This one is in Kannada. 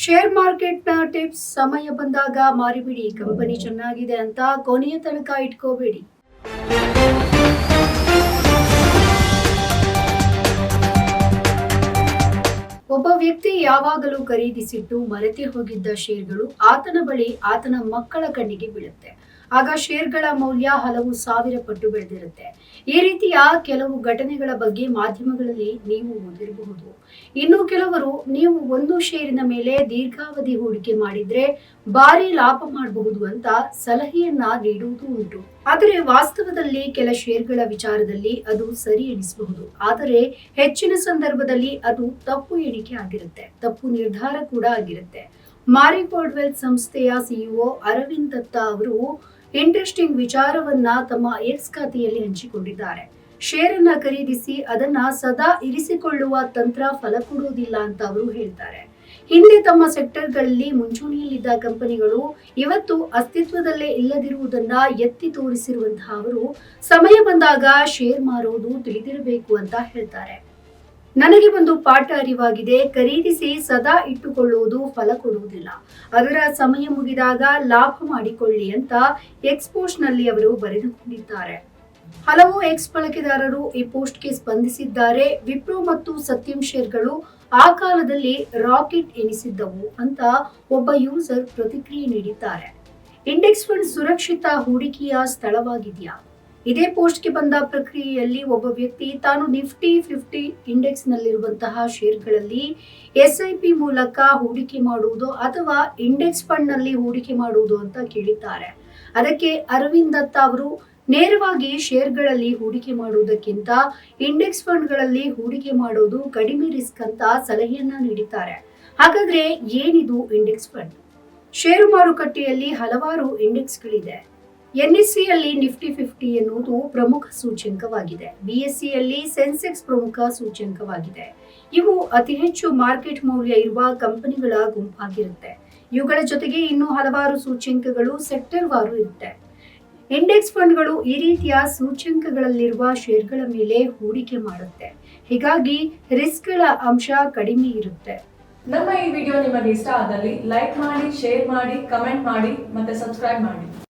ಶೇರ್ ಮಾರ್ಕೆಟ್ನ ಟಿಪ್ಸ್ ಸಮಯ ಬಂದಾಗ ಮಾರಿಬಿಡಿ. ಕಂಪನಿ ಚೆನ್ನಾಗಿದೆ ಅಂತ ಕೊನೆಯ ತನಕ ಇಟ್ಕೋಬೇಡಿ. ಒಬ್ಬ ವ್ಯಕ್ತಿ ಯಾವಾಗಲೂ ಖರೀದಿಸಿಟ್ಟು ಮರೆತಿ ಹೋಗಿದ್ದ ಶೇರ್ಗಳು ಆತನ ಬಳಿ ಆತನ ಮಕ್ಕಳ ಕಣ್ಣಿಗೆ ಬೀಳುತ್ತೆ. ಆಗ ಶೇರ್ಗಳ ಮೌಲ್ಯ ಹಲವು ಸಾವಿರ ಪಟ್ಟು ಬೆಳೆದಿರುತ್ತೆ. ಈ ರೀತಿಯ ಕೆಲವು ಘಟನೆಗಳ ಬಗ್ಗೆ ಮಾಧ್ಯಮಗಳಲ್ಲಿ ನೀವು ಓದಿರಬಹುದು. ಇನ್ನು ಕೆಲವರು ನೀವು ಒಂದು ಶೇರಿನ ಮೇಲೆ ದೀರ್ಘಾವಧಿ ಹೂಡಿಕೆ ಮಾಡಿದ್ರೆ ಭಾರಿ ಲಾಭ ಮಾಡಬಹುದು ಅಂತ ಸಲಹೆಯನ್ನ ನೀಡುವುದು ಉಂಟು. ಆದರೆ ವಾಸ್ತವದಲ್ಲಿ ಕೆಲ ಶೇರ್ಗಳ ವಿಚಾರದಲ್ಲಿ ಅದು ಸರಿ ಎಣಿಸಬಹುದು ಆದರೆ ಹೆಚ್ಚಿನ ಸಂದರ್ಭದಲ್ಲಿ ಅದು ತಪ್ಪು ಎಣಿಕೆ ಆಗಿರುತ್ತೆ. ತಪ್ಪು ನಿರ್ಧಾರ ಕೂಡ ಆಗಿರುತ್ತೆ. ಮಾರಿ ವೆಲ್ತ್ ಸಂಸ್ಥೆಯ ಸಿಇಒ ಅರವಿಂದ್ ದತ್ತ ಅವರು ಇಂಟ್ರೆಸ್ಟಿಂಗ್ ವಿಚಾರವನ್ನ ತಮ್ಮ ಎಕ್ಸ್ ಖಾತೆಯಲ್ಲಿ ಹಂಚಿಕೊಂಡಿದ್ದಾರೆ. ಶೇರನ್ನ ಖರೀದಿಸಿ ಅದನ್ನ ಸದಾ ಇರಿಸಿಕೊಳ್ಳುವ ತಂತ್ರ ಫಲ ಕೊಡುವುದಿಲ್ಲ ಅಂತ ಅವರು ಹೇಳ್ತಾರೆ. ಹಿಂದೆ ತಮ್ಮ ಸೆಕ್ಟರ್ಗಳಲ್ಲಿ ಮುಂಚೂಣಿಯಲ್ಲಿದ್ದ ಕಂಪನಿಗಳು ಇವತ್ತು ಅಸ್ತಿತ್ವದಲ್ಲೇ ಇಲ್ಲದಿರುವುದನ್ನ ಎತ್ತಿ ತೋರಿಸಿರುವಂತಹ ಅವರು, ಸಮಯ ಬಂದಾಗ ಶೇರ್ ಮಾರೋದು ತಿಳಿದಿರಬೇಕು ಅಂತ ಹೇಳ್ತಾರೆ. ನನಗೆ ಒಂದು ಪಾಠ ಅರಿವಾಗಿದೆ. ಖರೀದಿಸಿ ಸದಾ ಇಟ್ಟುಕೊಳ್ಳುವುದು ಫಲ ಕೊಡುವುದಿಲ್ಲ. ಅದರ ಸಮಯ ಮುಗಿದಾಗ ಲಾಭ ಮಾಡಿಕೊಳ್ಳಿ ಅಂತ ಎಕ್ಸ್ ಪೋಸ್ಟ್ನಲ್ಲಿ ಅವರು ಬರೆದುಕೊಂಡಿದ್ದಾರೆ. ಹಲವು ಎಕ್ಸ್ ಬಳಕೆದಾರರು ಈ ಪೋಸ್ಟ್ಗೆ ಸ್ಪಂದಿಸಿದ್ದಾರೆ. ವಿಪ್ರೋ ಮತ್ತು ಸತ್ಯಂ ಶೇರ್ಗಳು ಆ ಕಾಲದಲ್ಲಿ ರಾಕೆಟ್ ಎನಿಸಿದ್ದವು ಅಂತ ಒಬ್ಬ ಯೂಸರ್ ಪ್ರತಿಕ್ರಿಯೆ ನೀಡಿದ್ದಾರೆ. ಇಂಡೆಕ್ಸ್ ಫಂಡ್ ಸುರಕ್ಷಿತ ಹೂಡಿಕೆಯ ಸ್ಥಳವಾಗಿದೆಯಾ? ಇದೇ ಪೋಸ್ಟ್ಗೆ ಬಂದ ಪ್ರಕ್ರಿಯೆಯಲ್ಲಿ ಒಬ್ಬ ವ್ಯಕ್ತಿ ತಾನು ನಿಫ್ಟಿ ಫಿಫ್ಟಿ ಇಂಡೆಕ್ಸ್ ನಲ್ಲಿರುವಂತಹ ಶೇರ್ಗಳಲ್ಲಿ ಎಸ್ಐಪಿ ಮೂಲಕ ಹೂಡಿಕೆ ಮಾಡುವುದು ಅಥವಾ ಇಂಡೆಕ್ಸ್ ಫಂಡ್ನಲ್ಲಿ ಹೂಡಿಕೆ ಮಾಡುವುದು ಅಂತ ಕೇಳಿದ್ದಾರೆ. ಅದಕ್ಕೆ ಅರವಿಂದ್ ದತ್ತ ಅವರು ನೇರವಾಗಿ ಶೇರ್ಗಳಲ್ಲಿ ಹೂಡಿಕೆ ಮಾಡುವುದಕ್ಕಿಂತ ಇಂಡೆಕ್ಸ್ ಫಂಡ್ಗಳಲ್ಲಿ ಹೂಡಿಕೆ ಮಾಡೋದು ಕಡಿಮೆ ರಿಸ್ಕ್ ಅಂತ ಸಲಹೆಯನ್ನ ನೀಡಿದ್ದಾರೆ. ಹಾಗಾದ್ರೆ ಏನಿದು ಇಂಡೆಕ್ಸ್ ಫಂಡ್? ಷೇರು ಮಾರುಕಟ್ಟೆಯಲ್ಲಿ ಹಲವಾರು ಇಂಡೆಕ್ಸ್ಗಳಿದೆ. ಎನ್ಎಸ್ಸಿಯಲ್ಲಿ ನಿಫ್ಟಿ ಫಿಫ್ಟಿ ಎನ್ನುವುದು ಪ್ರಮುಖ ಸೂಚ್ಯಂಕವಾಗಿದೆ. ಬಿಎಸ್ಸಿಯಲ್ಲಿ ಸೆನ್ಸೆಕ್ಸ್ ಪ್ರಮುಖ ಸೂಚ್ಯಂಕವಾಗಿದೆ. ಇವು ಅತಿ ಹೆಚ್ಚು ಮಾರ್ಕೆಟ್ ಮೌಲ್ಯ ಇರುವ ಕಂಪನಿಗಳ ಗುಂಪಾಗಿರುತ್ತೆ. ಇವುಗಳ ಜೊತೆಗೆ ಇನ್ನೂ ಹಲವಾರು ಸೂಚ್ಯಂಕಗಳು ಸೆಕ್ಟರ್ ವಾರು ಇರುತ್ತೆ. ಇಂಡೆಕ್ಸ್ ಫಂಡ್ಗಳು ಈ ರೀತಿಯ ಸೂಚ್ಯಂಕಗಳಲ್ಲಿರುವ ಶೇರ್ಗಳ ಮೇಲೆ ಹೂಡಿಕೆ ಮಾಡುತ್ತೆ. ಹೀಗಾಗಿ ರಿಸ್ಕ್ಗಳ ಅಂಶ ಕಡಿಮೆ ಇರುತ್ತೆ. ನಮ್ಮ ಈ ವಿಡಿಯೋ ನಿಮಗೆ ಇಷ್ಟ ಆದಲ್ಲಿ ಲೈಕ್ ಮಾಡಿ, ಶೇರ್ ಮಾಡಿ, ಕಮೆಂಟ್ ಮಾಡಿ ಮತ್ತೆ ಸಬ್ಸ್ಕ್ರೈಬ್ ಮಾಡಿ.